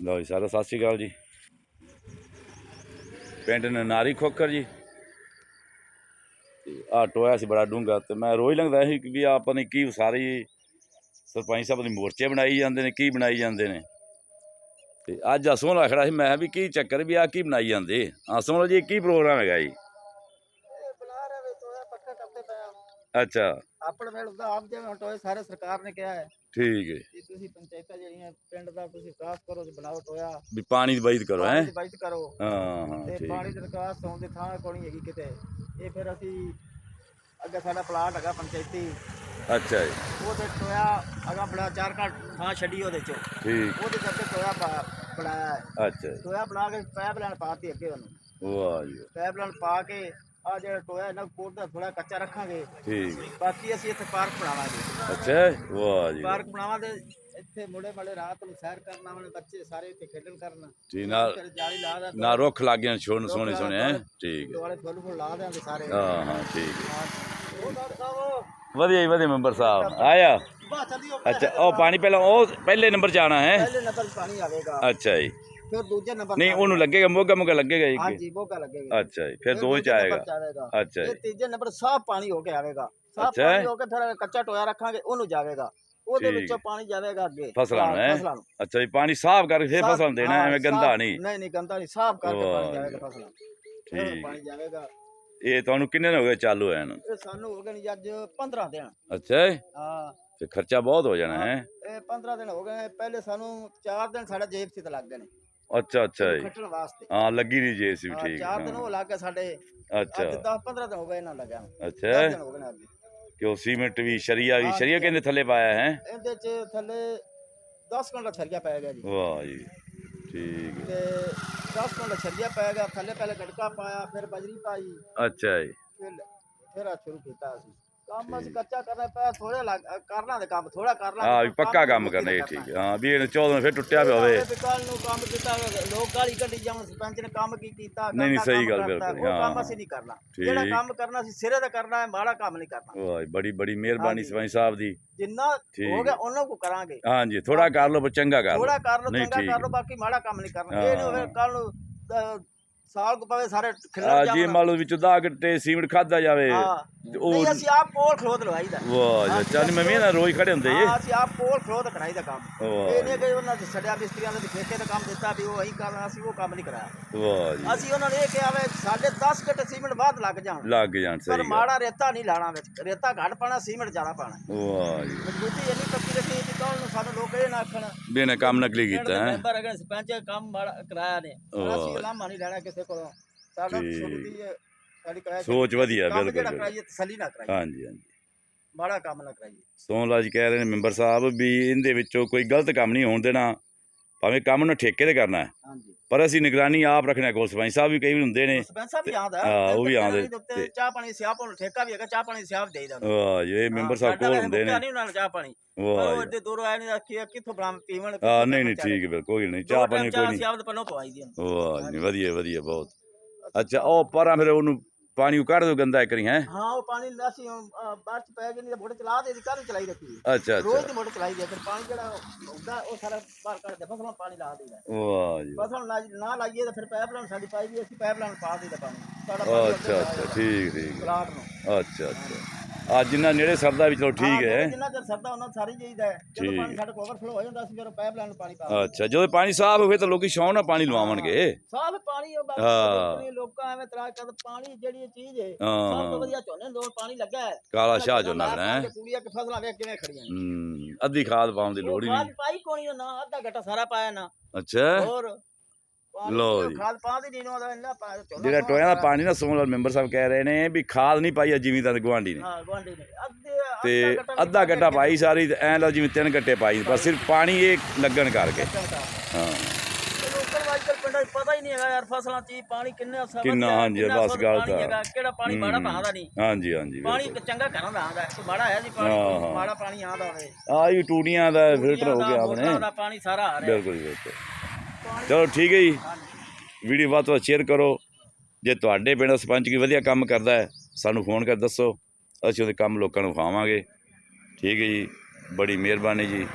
ਲਓ ਜੀ ਸਾਰਾ ਸਤਿ ਸ਼੍ਰੀ ਅਕਾਲ ਜੀ। ਪਿੰਡ ਨਨਾਰੀ ਖੋਖਰ ਜੀ। ਆ ਟੋਇਆ ਸੀ ਬੜਾ ਡੂੰਗਾ ਤੇ ਮੈਂ ਰੋਜ਼ ਲੰਘਦਾ ਸੀ ਕਿ ਵੀ ਆਪਾਂ ਨੇ ਕੀ ਸਾਰੀ ਸਰਪੰਚ ਸਾਹਿਬ ਦੀ ਮੋਰਚੇ ਬਣਾਈ ਜਾਂਦੇ ਨੇ, ਕੀ ਬਣਾਈ ਜਾਂਦੇ ਨੇ। ਤੇ ਅੱਜ ਅਸੋਂ ਲਾ ਖੜਾ ਸੀ, ਮੈਂ ਕਿਹਾ ਵੀ ਕੀ ਚੱਕਰ ਵੀ ਆ ਕੀ ਬਣਾਈ ਜਾਂਦੇ? ਅਸੋਂ ਜੀ ਕੀ ਪ੍ਰੋਗਰਾਮ ਹੈਗਾ ਜੀ ਬੁਲਾ ਰਹੇ ਵੇ ਤੋਇਆ ਪੱਕਾ ਕਰਦੇ ਪਿਆ ਅੱਛਾ। ਆਪਣੇ ਵੇਲੇ ਦਾ ਆਪ ਜਿਵੇਂ ਟੋਏ ਸਾਰੇ ਸਰਕਾਰ ਨੇ ਕਿਹਾ ਹੈ ਠੀਕ ਹੈ ਕਿ ਤੁਸੀਂ ਪੰਚਾਇਤਾਂ ਜਿਹੜੀਆਂ ਪਿੰਡ ਦਾ ਤੁਸੀਂ ਵਿਕਾਸ ਕਰੋ ਤੇ ਬਣਾਓ ਟੋਇਆ। ਵੀ ਪਾਣੀ ਦੀ ਬਚਤ ਕਰੋ ਹੈ? ਬਚਤ ਕਰੋ। ਹਾਂ ਤੇ ਪਾਣੀ ਦੇ ਵਿਕਾਸ ਹੋਣ ਦੀ ਥਾਂ ਕੋਣੀ ਹੈਗੀ ਕਿਤੇ। ਇਹ ਫਿਰ ਅਸੀਂ ਅੱਗੇ ਸਾਡਾ ਪਲਾਟ ਹੈਗਾ ਪੰਚਾਇਤੀ। ਅੱਛਾ ਜੀ। ਉਹ ਤੇ ਟੋਇਆ ਅਗਾ ਬੜਾ ਚਾਰ ਘੰਟ ਥਾਂ ਛੱਡੀ ਉਹਦੇ ਚੋਂ। ਠੀਕ। ਉਹਦੇ ਕਰਕੇ ਟੋਇਆ ਬਣਾਇਆ ਅੱਛਾ ਟੋਇਆ ਬਣਾ ਕੇ ਪਾਈਪ ਲਾਈਨ ਪਾਤੀ ਅੱਗੇ ਉਹਨੂੰ। ਵਾਹ ਜੀ ਪਾਈਪ ਲਾਈਨ ਪਾ ਕੇ ਆ ਜਿਹੜਾ ਟੋਇਆ ਇਹਨਾਂ ਕੋਲ ਦਾ ਥੋੜਾ ਕੱਚਾ ਰੱਖਾਂਗੇ। ਠੀਕ। ਬਾਕੀ ਅਸੀਂ ਇੱਥੇ ਪਾਰਕ ਬਣਾਵਾਂਗੇ। ਅੱਛਾ ਵਾਹ ਜੀ। ਪਾਰਕ ਬਣਾਵਾਂਗੇ ਇੱਥੇ ਮੁੰਡੇ ਵਾਲੇ ਰਾਤ ਨੂੰ ਸੈਰ ਕਰਨ ਆਉਣ ਬੱਚੇ ਸਾਰੇ ਇੱਥੇ ਖੇਡਣ ਕਰਨ। ਜੀ ਨਾਲ ਜਾਲੀ ਲਾ ਦਾ ਨਾ ਰੁੱਖ ਲੱਗ ਗਏ ਸੋਹਣੇ ਸੋਹਣੇ ਸੋਹਣੇ ਹੈ? ਠੀਕ। ਹੈ ਦੁਆਲੇ ਫੁੱਲ ਫੁੱਲ ਲਾ ਦਿਆਂਗੇ ਸਾਰੇ। ਹਾਂ ਹਾਂ ਠੀਕ। ਹੈ। ਉਹ ਡਾਕਟਰ ਸਾਹਿਬ? ਵਧੀਆ ਜੀ ਵਧੀਆ ਮੈਂਬਰ ਸਾਹਿਬ। ਆਇਆ? ਬਾ ਅੱਛਾ ਉਹ ਪਾਣੀ ਪਹਿਲਾਂ ਉਹ ਪਹਿਲੇ ਨੰਬਰ 'ਚ ਆਣਾ ਹੈ? ਪਹਿਲੇ ਨੰਬਰ ਪਾਣੀ ਆਵੇਗਾ। ਅੱਛਾ ਜੀ। ਫਿਰ ਦੂਜੇ ਨੰਬਰ ਨਹੀਂ ਉਹਨੂੰ ਲੱਗੇਗਾ ਮੋਗਾ ਮੋਗਾ ਲੱਗੇਗਾ ਜੀ ਹਾਂਜੀ ਬੋਗਾ ਲੱਗੇਗਾ ਅੱਛਾ ਜੀ ਫਿਰ ਦੋ 'ਚ ਆਏਗਾ ਅੱਛਾ ਜੀ ਤੀਜੇ ਨੰਬਰ ਸਾਫ਼ ਪਾਣੀ ਹੋ ਕੇ ਆਵੇਗਾ। ਸਾਫ਼। ਪਾਣੀ ਹੋ ਕੇ ਫਿਰ ਕੱਚਾ ਟੋਇਆ ਰੱਖਾਂਗੇ ਉਹਨੂੰ ਜਾਵੇਗਾ। ਉਹਦੇ। ਵਿੱਚੋਂ ਪਾਣੀ ਜਾਵੇਗਾ ਅੱਗੇ। ਫਸਲਾਂ ਨੂੰ, ਅੱਛਾ ਜੀ ਪਾਣੀ ਸਾਫ਼ ਕਰਕੇ ਫਿਰ ਫਸਲ ਦੇਣਾ ਐਵੇਂ ਗੰਦਾ ਨਹੀਂ। ਨਹੀਂ ਨਹੀਂ ਗੰਦਾ ਨਹੀਂ ਸਾਫ਼ ਕਰਕੇ ਪਾਣੀ। ਜਾਵੇਗਾ ਫਸਲਾਂ ਠੀਕ। ਪਾਣੀ ਜਾਵੇਗਾ। ਇਹ ਤੁਹਾਨੂੰ ਕਿੰਨੇ ਹੋ ਗਏ ਚਾਲੂ ਹੋਇਆ ਨੂੰ ਇਹ ਸਾਨੂੰ ਹੋ ਗਏ ਨੇ ਅੱਜ 15 ਦਿਨ। ਅੱਛਾ ਹਾਂ। ਤੇ ਖਰਚਾ ਬਹੁਤ ਹੋ ਜਾਣਾ ਹੈ ਇਹ 15 ਦਿਨ ਹੋ ਗਏ। ਪਹਿਲੇ ਸਾਨੂੰ 4 ਦਿਨ ਸਾਡਾ ਜੇਬ ਸੀ ਤੇ ਲੱਗ ਗਏ ਨੇ। ਅੱਛਾ ਅੱਛਾ ਜੀ। ਖੱਟਣ ਵਾਸਤੇ। ਹਾਂ ਲੱਗੀ ਨਹੀਂ ਜੇ ਸੀ ਵੀ ਠੀਕ ਚਾਰ ਦਿਨ ਹਾਂ। ਉਹ ਲੱਗ ਸਾਡੇ। ਅੱਛਾ। ਅੱਜ 10 15 ਦਿਨ ਹੋ ਗਏ ਇਹਨਾਂ ਲੱਗਿਆ। ਅੱਛਾ। 10 ਦਿਨ ਹੋ ਗਏ ਨੇ ਅੱਜ। ਕਿਉਂ ਸੀਮੈਂਟ ਵੀ ਸ਼ਰੀਆ ਵੀ ਸ਼ਰੀਆ ਕਹਿੰਦੇ ਥੱਲੇ ਪਾਇਆ ਹੈ? ਇਹਦੇ ਚ ਥੱਲੇ 10 ਘੰਟਾ ਛਰੀਆ ਪੈ ਗਿਆ ਜੀ। ਵਾਹ ਜੀ ਠੀਕ। ਹੈ ਤੇ 10 ਘੰਟਾ ਛਰੀਆ ਪੈ ਗਿਆ ਥੱਲੇ ਪਹਿਲੇ ਗੜਕਾ ਪਾਇਆ ਫਿਰ ਬਜਰੀ ਪਾਈ। ਅੱਛਾ ਜੀ। ਫਿਰ ਫਿਰ ਆ ਸ਼ੁਰੂ ਕੀਤਾ ਅਸੀਂ। ਕੰਮ ਅਸੀਂ ਕੱਚਾ ਕਰਨਾ ਪਿਆ ਥੋੜਾ ਲੱਗ ਕਰਨਾ ਦੇ ਕੰਮ ਥੋੜਾ ਕਰ ਲਾਂਗੇ ਹਾਂ ਵੀ ਪੱਕਾ ਕੰਮ ਕਰਨਾ ਇਹ ਠੀਕ ਹੈ। ਹਾਂ ਵੀ ਇਹ 14 ਨੂੰ ਫਿਰ ਟੁੱਟਿਆ ਪਿਆ ਹੋਵੇ ਵੀ ਕੱਲ ਨੂੰ ਕੰਮ ਕੀਤਾ ਲੋਕ ਗਾਲੀ ਕੱਢੀ ਜਾਣ ਸਰਪੰਚ ਨੇ ਕੰਮ ਕੀ ਕੀਤਾ ਨਹੀਂ, ਨਹੀਂ, ਗਲਤ ਸਹੀ ਕੰਮ ਗੱਲ ਕਰਤਾ, ਬਿਲਕੁਲ, ਉਹ ਕੰਮ ਹਾਂ। ਅਸੀਂ ਨਹੀਂ ਕਰਨਾ ਠੀਕ। ਜਿਹੜਾ ਕੰਮ ਕਰਨਾ ਸੀ ਸਿਰੇ ਦਾ ਕਰਨਾ ਹੈ ਮਾੜਾ ਕੰਮ ਨਹੀਂ ਕਰਨਾ ਵਾਹ ਜੀ, ਬੜੀ ਬੜੀ ਮਿਹਰਬਾਨੀ। ਸਰਪੰਚ ਸਾਹਿਬ ਦੀ ਜਿੰਨਾ ਹੋ ਗਿਆ ਉਹਨਾਂ ਕਰਾਂਗੇ ਹਾਂਜੀ ਥੋੜਾ ਕਰ ਲਓ ਚੰਗਾ ਕਰ ਥੋੜਾ ਲਓ ਕਰ ਚੰਗਾ ਕਰ। ਬਾਕੀ ਮਾੜਾ ਕੰਮ ਨਹੀਂ ਕਰਨਾ ਇਹ ਨਹੀਂ ਹੋਵੇ ਹਾਂ। ਕੱਲ ਨੂੰ ਸਾਲ ਕੋ ਪਵੇ ਸਾਰੇ ਖਿਲਰ ਜੀ ਜਾਣ ਮੰਨ ਲਓ ਵਿੱਚੋਂ 10 ਘੰਟੇ ਸੀਮਿੰਟ ਖਾਦਾ ਜਾਵੇ ਤੇ ਉਹ ਨਹੀਂ ਅਸੀਂ ਆਪ ਕੋਲ ਖਲੋਦ ਲਵਾਈਦਾ ਵਾਹ ਜੀ ਚੱਲ ਮੈਂ ਵੀ ਨਾ ਰੋਜ਼ ਖੜੇ ਹੁੰਦੇ ਜੀ। ਅਸੀਂ ਆਪ ਕੋਲ ਖਲੋਦ ਕਰਾਈਦਾ ਕੰਮ। ਵਾਹ ਇਹ ਨਹੀਂ ਕਿ ਉਹਨਾਂ ਦੇ ਛੜਿਆ ਮਿਸਤਰੀਆਂ ਨੇ ਠੇਕੇ ਦਾ ਕੰਮ ਦਿੱਤਾ ਵੀ ਉਹ ਅਸੀਂ ਕਰਨਾ ਅਸੀਂ ਉਹ ਕੰਮ ਨਹੀਂ ਕਰਾਇਆ। ਵਾਹ ਜੀ। ਅਸੀਂ ਉਹਨਾਂ ਨੇ ਇਹ ਕਿਹਾ ਵੇ ਸਾਡੇ 10 ਘੰਟੇ ਸੀਮਿੰਟ ਬਾਅਦ ਲੱਗ ਜਾਣ। ਲੱਗ ਜਾਣ ਪਰ ਸਹੀ ਗੱਲ। ਮਾੜਾ ਰੇਤਾ ਨਹੀਂ ਲਾਣਾ ਵਿੱਚ। ਰੇਤਾ ਘੱਟ ਪਾਣਾ ਸੀਮਿੰਟ ਜ਼ਿਆਦਾ ਪਾਣਾ ਵਾਹ ਜੀ। ਮਜ਼ਬੂਤੀ ਇੰਨੀ ਸਾਨੂੰ ਲੋਕ ਇਹ ਨਾ ਆਖਣ ਬਿਨਾਂ ਕੰਮ ਨਕਲੀ ਕੀਤਾ ਹੈ? ਮੈਂਬਰ ਅਗਰ ਸਰਪੰਚ ਕੰਮ ਮਾੜਾ ਕਰਾਇਆ ਨੇ। ਵਾਹ। ਅਸੀਂ ਲਾਮਾ ਨਹੀਂ ਲੈਣਾ ਕਿਸੇ ਕੋਲੋਂ। ਸਾਡਾ ਠੀਕ। ਸ਼ੁਰੂ ਦੀ ਇਹ ਸਾਡੀ ਕਰਾਇਆ ਸੋਚ ਵਧੀਆ ਬਿਲਕੁਲ ਜਿਹੜਾ ਬਿਲਕੁਲ। ਕਰਾਈਏ ਤਸੱਲੀ ਨਾ ਕਰਾਈਏ। ਹਾਂਜੀ ਹਾਂਜੀ। ਮਾੜਾ ਕੰਮ ਨਾ ਕਰਾਈਏ। ਸੋਹਣਲਾਲ ਜੀ ਕਹਿ ਰਹੇ ਨੇ ਮੈਂਬਰ ਸਾਹਿਬ ਵੀ ਇਹਦੇ ਵਿੱਚੋਂ ਕੋਈ ਗਲਤ ਕੰਮ ਨਹੀਂ ਹੋਣ ਦੇਣਾ। ਭਾਵੇਂ ਕੰਮ ਨੂੰ ਠੇਕੇ ਤੇ ਕਰਨਾ ਹੈ। ਪਰ ਅਸੀਂ ਨਿਗਰਾਨੀ ਆਪ ਰੱਖਣਾ ਕੋਲ ਸਰਪੰਚ ਸਾਹਿਬ ਵੀ ਕਈ ਵਾਰ ਹੁੰਦੇ ਨੇ। ਸਰਪੰਚ ਸਾਹਿਬ ਵੀ ਆਉਂਦਾ। ਹਾਂ, ਉਹ ਵੀ ਆਉਂਦੇ। ਚਾਹ ਪਾਣੀ ਸਿਆਪ ਨੂੰ ਠੇਕਾ ਵੀ ਹੈਗਾ ਚਾਹ ਪਾਣੀ ਸਿਆਪ ਦੇਈਦਾ। ਵਾਹ ਜੀ ਇਹ ਮੈਂਬਰ ਸਾਹਿਬ ਕੋਲ ਹੁੰਦੇ ਨੇ। ਨਹੀਂ ਉਹਨਾਂ ਚਾਹ ਪਾਣੀ। ਵਾਹ ਏਡੇ ਦੂਰੋਂ ਆਏ ਨੇ ਆਖਿਆ ਕਿੱਥੋਂ ਬਣਾ ਪੀਵਣ ਹਾਂ ਨਹੀਂ ਨਹੀਂ ਠੀਕ ਬਿਲਕੁਲ ਕੋਈ ਨਹੀਂ ਚਾਹ ਪਾਣੀ ਕੋਈ ਨਹੀਂ। ਸਿਆਪ ਦੇ ਪੰਨੋਂ ਪਵਾਈ ਦੀ ਉਹਨੂੰ। ਵਾਹ ਜੀ ਵਧੀਆ ਵਧੀਆ ਬਹੁਤ। ਅੱਛਾ ਉਹ ਪਰਾਂ ਫਿਰ ਉਹਨੂੰ ਪਾਣੀ ਉਹ ਕੱਢ ਦੋ ਗੰਦਾ ਕਰੀ ਹੈ? ਹਾਂ ਉਹ ਪਾਣੀ ਅਸੀਂ ਅਹ, ਬਾਅਦ ਚ ਪੈ ਗਏ ਨਹੀਂ ਤਾਂ ਮੋਟਰ ਚਲਾ ਦੇ ਕੱਲ ਚਲਾਈ ਰੱਖੀ? ਅੱਛਾ ਰੋਜ਼ ਅੱਛਾ ਦੀ ਮੋਟਰ ਚਲਾਈ ਦੇ ਫਿਰ ਪਾਣੀ ਜਿਹੜਾ ਹੁੰਦਾ ਉਹ ਸਾਰਾ ਬਾਹਰ ਕੱਢ ਦੇ ਫਸਲਾਂ ਪਾਣੀ ਲਾ ਦੇਈਦਾ ਵਾਹ ਜੀ। ਫਸਲ ਨਾ ਨਾ ਲਾਈਏ ਤਾਂ ਫਿਰ ਪਾਈਪ ਲਾਈਨ ਸਾਡੀ ਪਾਈ ਵੀ ਅਸੀਂ ਪਾਈਪ ਲਾਈਨ ਪਾ ਦੇਈਦਾ ਪਾਣੀ। ਸਾਡਾ ਅੱਛਾ ਅੱਛਾ ਠੀਕ ਠੀਕ। ਪਲਾਟ ਨੂੰ। ਅੱਛਾ ਅੱਛਾ। ਆ ਜਿੰਨਾ ਨੇੜੇ ਸਰਦਾ ਵੀ ਚਲੋ ਠੀਕ ਹਾਂ, ਜਿੰਨਾ ਚਿਰ ਸਰਦਾ ਉਹਨਾਂ ਸਾਰੀ ਜਾਈਦਾ ਹੈ। ਜਦੋਂ। ਪਾਣੀ ਸਾਡੇ ਕੋਲ ਓਵਰਫਲੋ ਹੋ ਜਾਂਦਾ ਅਸੀਂ ਫਿਰ ਪਾਈਪ ਲਾਈਨ ਨੂੰ ਪਾਣੀ ਪਾ ਅੱਛਾ ਜਦੋਂ ਪਾਣੀ ਸਾਫ਼ ਹੋਵੇ ਤਾਂ ਲੋਕੀ ਸ਼ੌਂਕ ਨਾਲ ਪਾਣੀ ਲਵਾਉਣਗੇ। ਸਾਫ਼ ਪਾਣੀ ਉਹ ਬਾਕੀ। ਲੋਕਾਂ- ਐਵੇਂ ਤਰਾ ਕਰ ਪਾਣੀ ਜਿਹੜੀ ਚੀਜ਼ ਹੈ ਹਾਂ। ਸਭ ਤੋਂ ਵਧੀਆ ਝੋਨੇ ਨੂੰ ਦੋ ਪਾਣੀ ਲੱਗਾ ਹੈ। ਕਾਲਾ ਸ਼ਾਹ ਜੋ ਨਾਲ ਹੈ ਪੂਰੀਆਂ ਕਿ ਫਸਲਾਂ ਵੇਖ ਕਿਵੇਂ ਖੜੀਆਂ ਨੇ। ਹੂੰ ਅੱਧੀ ਖਾਦ ਪਾਉਣ ਦੀ ਲੋੜ ਹੀ ਖਾਦ ਨਹੀਂ। ਪਾਈ ਕੋਣੀ ਨਾ ਅੱਧਾ ਘਟਾ ਸਾਰਾ ਪਾਇਆ ਨਾ। ਅੱਛਾ। ਹੋਰ ਜੀ। ਖਾਦ ਨਹੀਂ ਨਾ ਝੋਨਾ ਜਿਹੜਾ ਟੋਇਆ ਦਾ। ਪਾਣੀ ਨਾ ਸੋਹਣ ਵਾਲ ਮੈਂਬਰ ਸਾਹਿਬ ਕਹਿ ਰਹੇ ਨੇ ਵੀ ਖਾਦ ਨਹੀਂ ਪਾਈ ਗਵਾਂਢੀ ਨੇ। ਹਾਂ ਗਵਾਂਢੀ ਨੇ। ਅੱਧੇ ਤੇ ਅੱਧਾ ਘਟਾ ਪਾਈ ਸਾਰੀ ਤੇ ਐ ਲਓ ਜਿਵੇਂ ਤਿੰਨ ਗੱਟੇ ਪਾਈ ਪਰ ਸਿਰਫ ਪਾਣੀ ਇਹ ਲੱਗਣ ਕਰਕੇ। ਹਾਂ। ਪਤਾ ਹੀ ਨਹੀਂ ਹੈਗਾ ਯਾਰ ਫਸਲਾਂ 'ਚ ਪਾਣੀ ਕਿੰਨਾ ਸਭ ਕਿੰਨਾ, ਹਾਂਜੀ, ਬਸ ਗੱਲ ਤਾਂ। ਕਿਹੜਾ ਪਾਣੀ ਮਾੜਾ। ਤਾਂ ਆਉਂਦਾ ਨਹੀਂ। ਹਾਂਜੀ ਹਾਂਜੀ ਪਾਣੀ ਚੰਗਾ ਘਰਾਂ ਦਾ ਆਉਂਦਾ ਮਾੜਾ ਹੈ ਜੀ ਪਾਣੀ। ਮਾੜਾ ਪਾਣੀ ਆਉਂਦਾ ਹੋਵੇ। ਆ ਵੀ ਟੂਟੀਆਂ ਦਾ ਫਿਲਟਰ ਹੋ ਗਿਆ ਆਪਣੇ। ਮੋਟਰਾਂ ਦਾ ਪਾਣੀ ਸਾਰਾ ਆ ਰਿਹਾ। ਬਿਲਕੁਲ ਜੀ, ਬਿਲਕੁਲ। ਚਲੋ ਠੀਕ ਹੈ ਜੀ। ਵੀਡੀਓ ਵੱਧ ਤੋਂ ਵੱਧ ਸ਼ੇਅਰ ਕਰੋ। ਜੇ ਤੁਹਾਡੇ ਪਿੰਡ ਦਾ ਸਰਪੰਚ ਕੀ ਵਧੀਆ ਕੰਮ ਕਰਦਾ ਹੈ, ਸਾਨੂੰ ਫੋਨ ਕਰ ਦੱਸੋ। ਅਸੀਂ ਉਹਦੇ ਕੰਮ ਲੋਕਾਂ ਨੂੰ ਖਾਵਾਂਗੇ ਠੀਕ ਹੈ ਜੀ। ਬੜੀ ਮਿਹਰਬਾਨੀ ਜੀ।